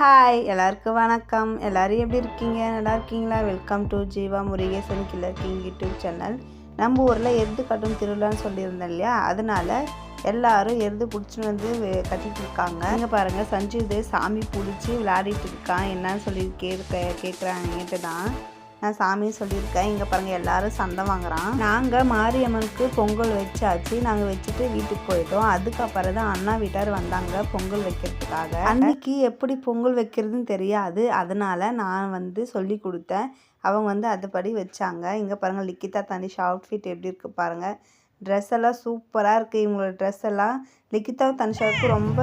Hi எல்லாருக்கும் வணக்கம். எல்லோரும் எப்படி இருக்கீங்க? நல்லா இருக்கீங்களா? Welcome to Jeeva Murugesan killer king YouTube channel நம்ம ஊரில் எருது கட்டும் திருவிழான்னு சொல்லியிருந்தேன் இல்லையா? அதனால எல்லாரும் எருது பிடிச்சின்னு வந்து கட்டிகிட்டு கட்டிட்டு இருக்காங்க. இங்கே பாருங்கள் சஞ்சீவ் சாமி பிடிச்சி விளையாடிட்டு இருக்கான். என்னன்னு சொல்லி கேட்க கேட்குறாங்கன்ட்டு தான் நான் சாமியும் சொல்லியிருக்கேன். இங்கே பாருங்கள் எல்லாரும் சண்டை வாங்குகிறான் நாங்கள் மாரியம்மனுக்கு பொங்கல் வச்சாச்சு. நாங்கள் வச்சுட்டு வீட்டுக்கு போயிட்டோம். அதுக்கப்புறம் தான் அண்ணா வீட்டார் வந்தாங்க பொங்கல் வைக்கிறதுக்காக. அன்னைக்கு எப்படி பொங்கல் வைக்கிறதுன்னு தெரியாது. அதனால் நான் வந்து சொல்லி கொடுத்தேன். அவங்க வந்து அதுபடி வச்சாங்க. இங்கே பாருங்கள் லிக்கிதா தனிஷ் அவுட்ஃபிட் எப்படி இருக்குது பாருங்கள் ட்ரெஸ் எல்லாம் சூப்பராக இருக்குது இவங்களோட ட்ரெஸ் எல்லாம் லிக்கிதா தனிஷாவுக்கு ரொம்ப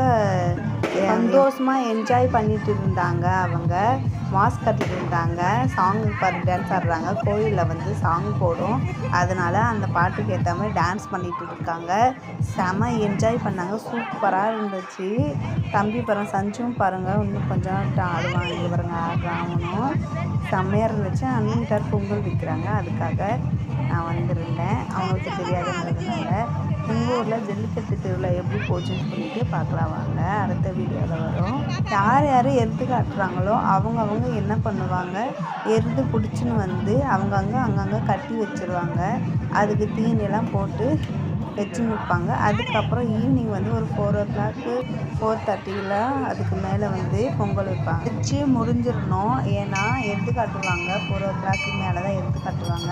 சந்தோஷமாக என்ஜாய் பண்ணிட்டு இருந்தாங்க அவங்க. மாஸ்க் கட்டிட்டு இருந்தாங்க. சாங்கு பாரு டான்ஸ் ஆடுறாங்க. கோயிலில் வந்து சாங் போடும். அதனால் அந்த பாட்டுக்கு ஏற்ற மாதிரி டான்ஸ் பண்ணிகிட்டு இருக்காங்க. செம என்ஜாய் பண்ணாங்க. சூப்பராக இருந்துச்சு. தம்பி பாருங்க சஞ்சும் பாருங்கள் இன்னும் கொஞ்சம் நேரம் ஆடுவாங்க இங்கே பாருங்க ஆடுறான் செம்மையாக இருந்துச்சு. அண்ணன் வீட்டார் பொங்கல் விற்கிறாங்க அதுக்காக நான் வந்திருந்தேன். அவங்களுக்கு தெரியாதுங்கிறதுனால. ஊரில் ஜல்லிக்கட்டு திருவிழா எப்படி போச்சுன்னு சொல்லிட்டு பார்க்கலாம் வாங்க. அடுத்த வீடியோவில் வரும். யார் யார் எருது காட்டுறாங்களோ அவங்க அவங்க என்ன பண்ணுவாங்க? எருது பிடிச்சின்னு வந்து அவங்கங்க அங்கங்கே கட்டி வச்சுருவாங்க. அதுக்கு தீனியெல்லாம் போட்டு வச்சு நிற்பாங்க. அதுக்கப்புறம் ஈவினிங் வந்து ஒரு ஃபோர் ஓ கிளாக்கு ஃபோர் தேர்ட்டியில் அதுக்கு மேலே வந்து பொங்கல் வைப்பாங்க. வச்சு முடிஞ்சிடணும். ஏன்னா எடுத்து காட்டுவாங்க. ஃபோர் ஓ கிளாக்கு மேலே தான் எடுத்து காட்டுவாங்க.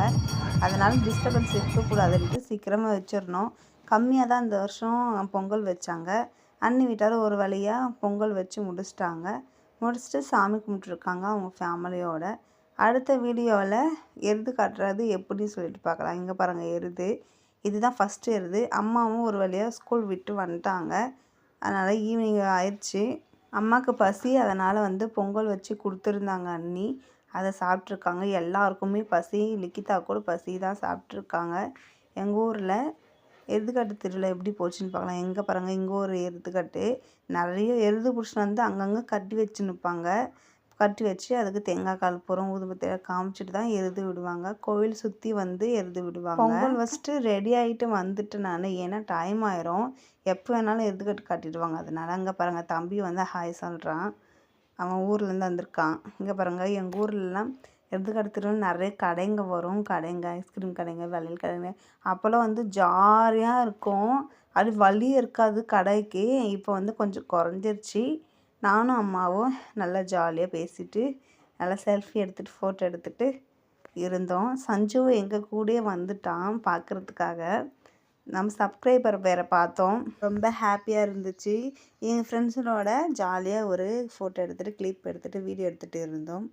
அதனால் டிஸ்டர்பன்ஸ் இருக்கக்கூடாதுன்ட்டு சீக்கிரமாக வச்சிடணும். கம்மியாக தான் இந்த வருஷம் பொங்கல் வச்சாங்க. அண்ணி வீட்டார் ஒரு வழியாக பொங்கல் வச்சு முடிச்சிட்டாங்க. முடிச்சுட்டு சாமி கும்பிட்ருக்காங்க அவங்க ஃபேமிலியோட அடுத்த வீடியோவில் எருது காட்டுறது எப்படின்னு சொல்லிட்டு பார்க்கலாம். இங்கே பாருங்கள் எருது. இதுதான் ஃபஸ்ட்டு எருது. அம்மாவும் ஒரு வழியாக ஸ்கூல் விட்டு வந்துட்டாங்க. அதனால் ஈவினிங் ஆயிடுச்சு. அம்மாவுக்கு பசி அதனால் வந்து பொங்கல் வச்சு கொடுத்துருந்தாங்க அண்ணி. அதை சாப்பிட்ருக்காங்க எல்லாருக்குமே பசி. லிக்கிதா கூட பசி தான் சாப்பிட்ருக்காங்க எங்கள் ஊரில் எருதுக்காட்டு திருவிழா எப்படி போச்சுன்னு பார்க்கலாம். எங்கே பாருங்க இங்கே ஒரு எருதுக்காட்டு நிறைய எருது பிடிச்சின்னு வந்து அங்கங்கே கட்டி வச்சு நிற்பாங்க கட்டி வச்சு அதுக்கு தேங்காய் கால் புறம் ஊதுபத்தி காமிச்சிட்டு தான் எருது விடுவாங்க. கோவில் சுற்றி வந்து எருது விடுவாங்க. பொங்கல் வச்சுட்டு ரெடி ஆகிட்டு வந்துட்டு நான் ஏன்னா டைம் ஆயிரும். எப்போ வேணாலும் எருது கட்டு கட்டிடுவாங்க. அதனால அங்கே பாருங்கள் தம்பி வந்து ஹாய் சொல்கிறான் அவன் ஊர்லேருந்து வந்திருக்கான். இங்கே பாருங்கள் எங்கள் ஊர்லலாம் எடுத்துக்காட்டு நிறைய கடைங்க வரும். கடைங்க ஐஸ்கிரீம் கடைங்க வளையல் கடைங்க. அப்போல்லாம் வந்து ஜாலியாக இருக்கும். அது வழி இருக்காது கடைக்கு. இப்போ வந்து கொஞ்சம் குறைஞ்சிருச்சு. நானும் அம்மாவும் நல்லா ஜாலியாக பேசிட்டு நல்லா செல்ஃபி எடுத்துகிட்டு ஃபோட்டோ எடுத்துகிட்டு இருந்தோம். சஞ்சு எங்கள் கூடயே வந்துட்டான் பார்க்குறதுக்காக நம்ம சப்ஸ்கிரைபர் வேற பார்த்தோம். ரொம்ப ஹாப்பியாக இருந்துச்சு. எங்கள் ஃப்ரெண்ட்ஸுனோட ஜாலியாக ஒரு ஃபோட்டோ எடுத்துகிட்டு கிளிப் எடுத்துகிட்டு வீடியோ எடுத்துகிட்டு இருந்தோம்.